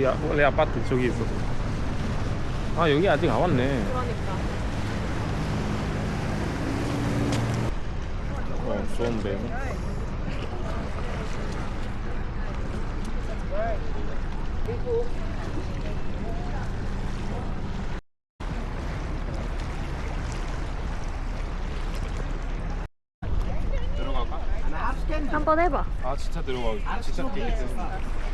우리 아, 원래 아파트 저기 있었어. 아 여기 아직 안 왔네. 그러니까. 어 좋은데. 들어갈까? 한번 해봐. 아 진짜 들어가. 진짜 뛰기 때문에.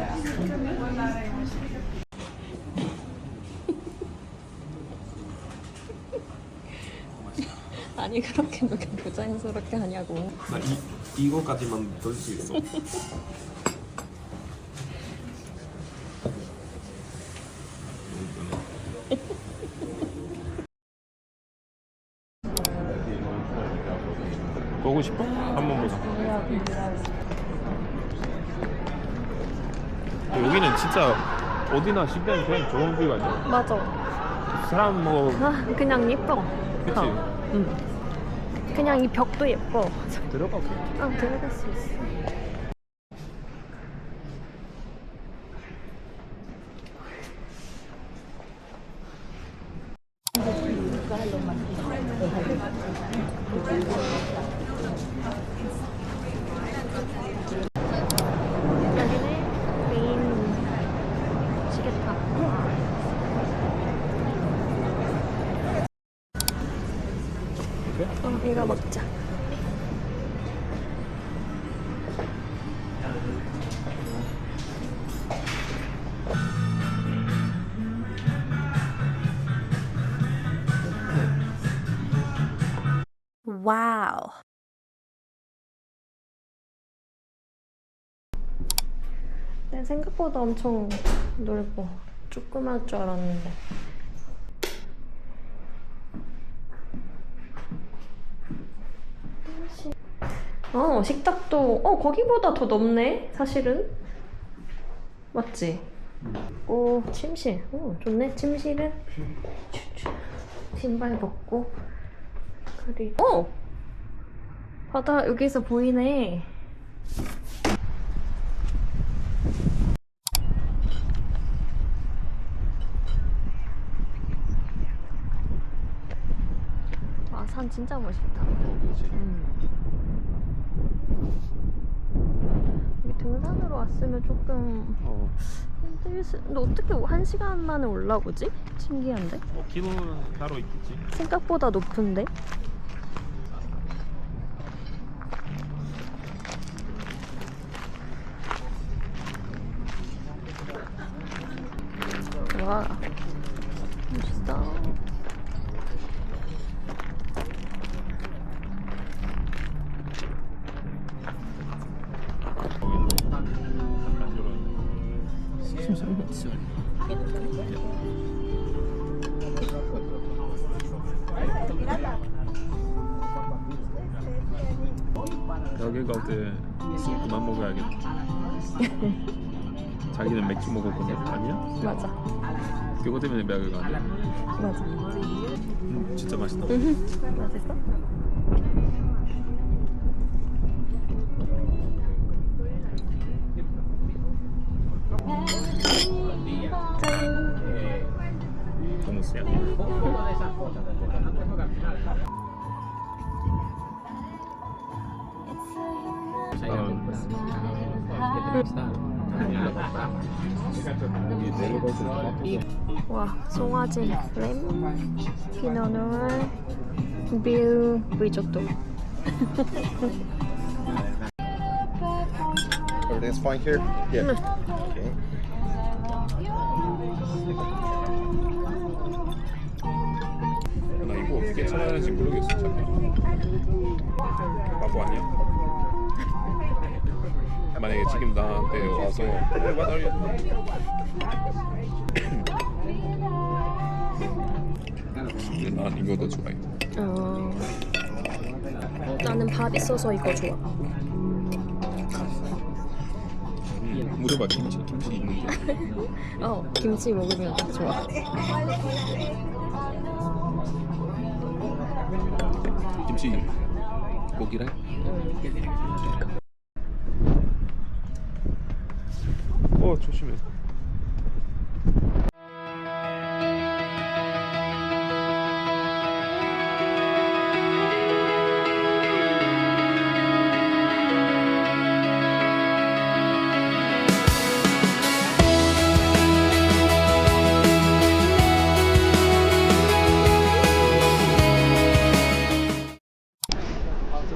아니 그렇게 그렇게 부자연스럽게 하냐고. 나 이, 이거까지만 덜수 있어. 보고 싶어? 한번 보자. 여기는 진짜 어디나 쉽게 그냥 좋은 뷰가 있어. 맞아. 사람 뭐 아 그냥 예뻐. 그치? 어, 응. 그냥 이 벽도 예뻐. 들어가. 아 들어갈 수 있어. 여기는 메인 시계탑. 어, 이거 먹자. 와우. 내 생각보다 엄청 넓어. 조그만 줄 알았는데. 어, 식탁도, 어, 거기보다 더 넓네, 사실은. 맞지? 오, 침실. 오, 좋네, 침실은. 신발 벗고. 그리고, 어! 바다 여기서 보이네. 아, 산 진짜 멋있다. 음. 여기 등산으로 왔으면 조금 어, 힘들 수... 근데 어떻게 한 시간 만에 올라오지? 신기한데? 뭐 기도는 따로 있겠지. 생각보다 높은데? 갈때 술 그만 먹어야겠다. 자기는 맥주 먹었거든 아니야? 맞아 그거 때문에 맥을 가네. 맞아 음, 진짜 맛있다. 맛있어? 와 송화진 램 피노누얼 빌 리조또 Everything's fine here? Yeah. Okay. 나 이거 어떻게 찾아야 되는지 모르겠어. 잠깐. 바보 아니야? 만약에 지금 나한테 와서. 난 이거 더 좋아해. 어, 나는 밥 있어서 이거 좋아 음, 물어봐 김치 김치 있는데. 어 김치 먹으면 딱 좋아 김치 고기랑 어 조심해.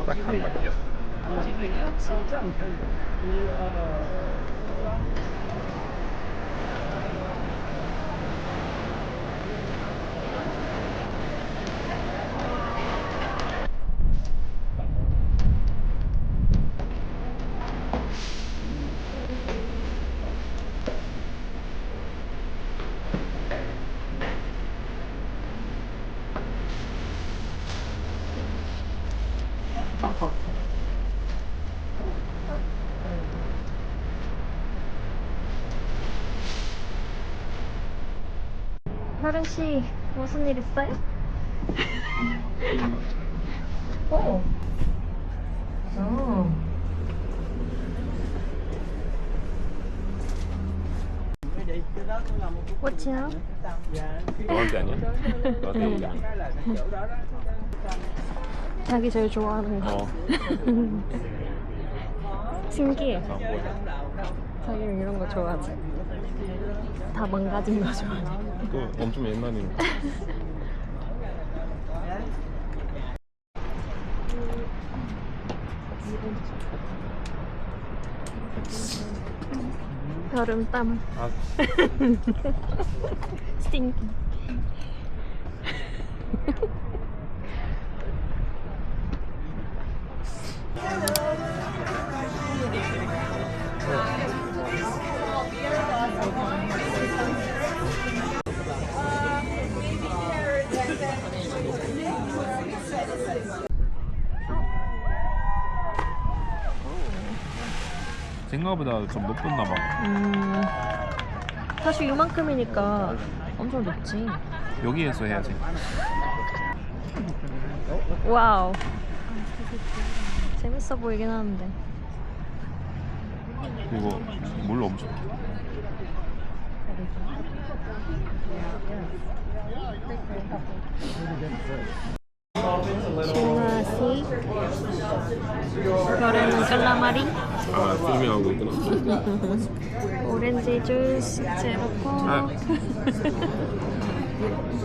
딱한 바퀴야 혈은 씨 무슨 일 있어요? 어. 어. What's up? 너한테 아니야? 너한테 얘기 안 해. 자기 제일 좋아하는 거. 어. 신기해. 아, 뭐야. 자기는 이런 거 좋아하지. 다 망가진 거 좋아하지. 또 엄청 옛날이니까 여름 땀. 아 스팅키. 생각보다 좀 높았나 봐 음. 사실 이만큼이니까 엄청 높지. 여기에서 해야지 와우. 재밌어 보이긴 하는데. 그리고 물 엄청 신 나시. 별에는 깔라마리. 아 filming하고 있구나 오렌지 주스 제로코. 아.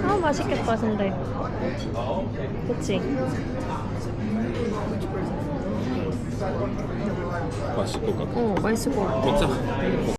아 맛있겠다 근데. 그치? 맛있을 것 같아 어 맛있을 것 같아. 먹자